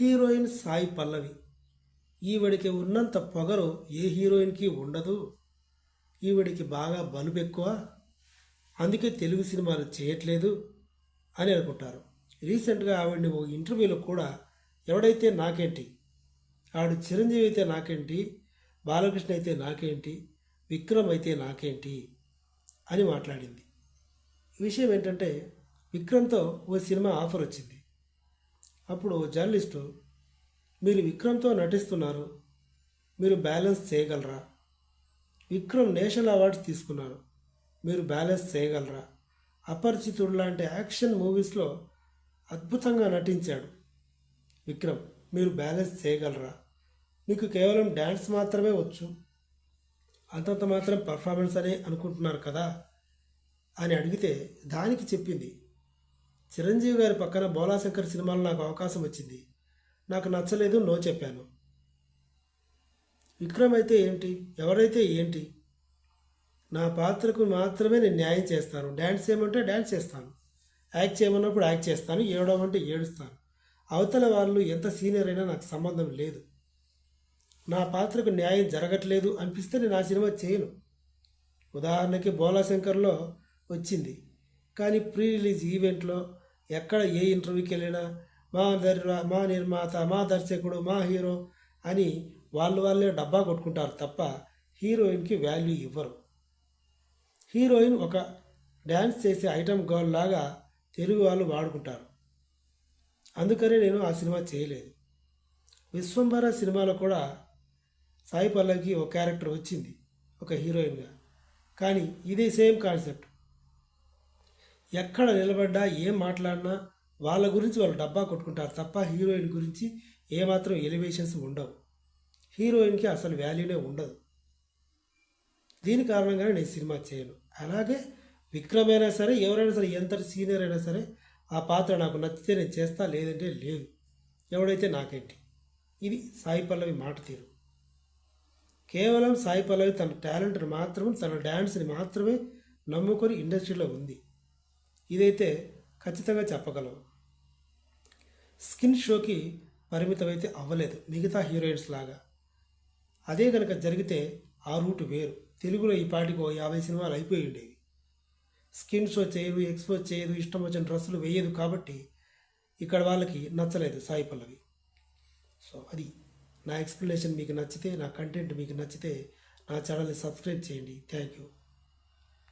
Heroine Sai Pallavi. ఈవిడికి ఉన్నంత పొగరు ఏ హీరోయిన్కి ఉండదు. ఈవిడికి బాగా బలుపు ఎక్కువ. అందుకే తెలుగు సినిమాలు చేయట్లేదు అని అనుకుంటారు. రీసెంట్గా ఆవిడని ఓ ఇంటర్వ్యూలో కూడా ఎవడైతే నాకేంటి ఆవిడ చిరంజీవి అయితే నాకేంటి బాలకృష్ణ అయితే నాకేంటి విక్రమ్ అయితే నాకేంటి అని మాట్లాడింది. విషయం ఏంటంటే విక్రమ్తో ఓ సినిమా ఆఫర్ వచ్చింది. అప్పుడు జర్నలిస్టు మీరు విక్రమ్తో నటిస్తున్నారు మీరు బ్యాలెన్స్ చేయగలరా? విక్రమ్ నేషనల్ అవార్డ్స్ తీసుకున్నారు మీరు బ్యాలెన్స్ చేయగలరా? అపరిచితుడు లాంటి యాక్షన్ మూవీస్లో అద్భుతంగా నటించాడు. విక్రమ్ మీరు బ్యాలెన్స్ చేయగలరా? మీకు కేవలం డ్యాన్స్ మాత్రమే వచ్చు. అంతంత మాత్రం పర్ఫార్మెన్స్ అని అనుకుంటున్నారు కదా? అని అడిగితే దానికి చెప్పింది చిరంజీవి గారి పక్కన బోలాశంకర్ సినిమాలో నాకు అవకాశం వచ్చింది. నాకు నచ్చలేదు నో చెప్పాను. విక్రమ్ అయితే ఏంటి ఎవరైతే ఏంటి? నా పాత్రకు మాత్రమే నేను న్యాయం చేస్తాను. డ్యాన్స్ చేయమంటే డ్యాన్స్ చేస్తాను. యాక్ట్ చేయమన్నప్పుడు యాక్ట్ చేస్తాను. ఏడవమంటే ఏడుస్తాను. అవతల వాళ్ళు ఎంత సీనియర్ అయినా నాకు సంబంధం లేదు. నా పాత్రకు న్యాయం జరగట్లేదు అనిపిస్తే నేను ఆ సినిమా చేయను. ఉదాహరణకి బోలాశంకర్లో వచ్చింది. కానీ ప్రీ రిలీజ్ ఈవెంట్లో ఎక్కడ ఏ ఇంటర్వ్యూకి వెళ్ళినా మా దర్ మా నిర్మాత మా దర్శకుడు మా హీరో అని వాళ్ళు వాళ్ళే డబ్బా కొట్టుకుంటారు తప్ప హీరోయిన్కి వాల్యూ ఇవ్వరు. హీరోయిన్ ఒక డ్యాన్స్ చేసే ఐటమ్ గర్ల్ లాగా తెలుగు వాళ్ళు వాడుకుంటారు. అందుకనే నేను ఆ సినిమా చేయలేదు. విశ్వంభర సినిమాలో కూడా సాయి పల్లవికి ఒక క్యారెక్టర్ వచ్చింది ఒక హీరోయిన్గా. కానీ ఇదే సేమ్ కాన్సెప్ట్. ఎక్కడ నిలబడ్డా ఏం మాట్లాడినా వాళ్ళ గురించి వాళ్ళు డబ్బా కొట్టుకుంటారు తప్ప హీరోయిన్ గురించి ఏమాత్రం ఎలివేషన్స్ ఉండవు. హీరోయిన్కి అసలు వాల్యూనే ఉండదు. దీని కారణంగానే నేను సినిమా చేయను. అలాగే విక్రమ్ అయినా సరే ఎవరైనా సరే ఎంతటి సీనియర్ అయినా సరే ఆ పాత్ర నాకు నచ్చితే నేను చేస్తా లేదంటే లేదు. ఎవడైతే నాకేంటి? ఇది సాయి పల్లవి మాట తీరు. కేవలం సాయి పల్లవి తన టాలెంట్ని మాత్రం తన డ్యాన్స్ని మాత్రమే నమ్ముకొని ఇండస్ట్రీలో ఉంది. ఇదైతే ఖచ్చితంగా చెప్పగలం స్కిన్ షోకి పరిమితమైతే అవ్వలేదు. మిగతా హీరోయిన్స్ లాగా. అదే కనుక జరిగితే ఆ రూట్ వేరు. తెలుగులో ఈ పాటికి ఓ యాభై సినిమాలు అయిపోయి ఉండేవి. స్కిన్ షో చేయదు ఎక్స్పోజ్ చేయదు ఇష్టం వచ్చిన డ్రెస్సులు వేయదు కాబట్టి ఇక్కడ వాళ్ళకి నచ్చలేదు సాయి పల్లవి. సో అది నా ఎక్స్ప్లెనేషన్ మీకు నచ్చితే నా కంటెంట్ మీకు నచ్చితే నా ఛానల్ని సబ్స్క్రైబ్ చేయండి. Thank you.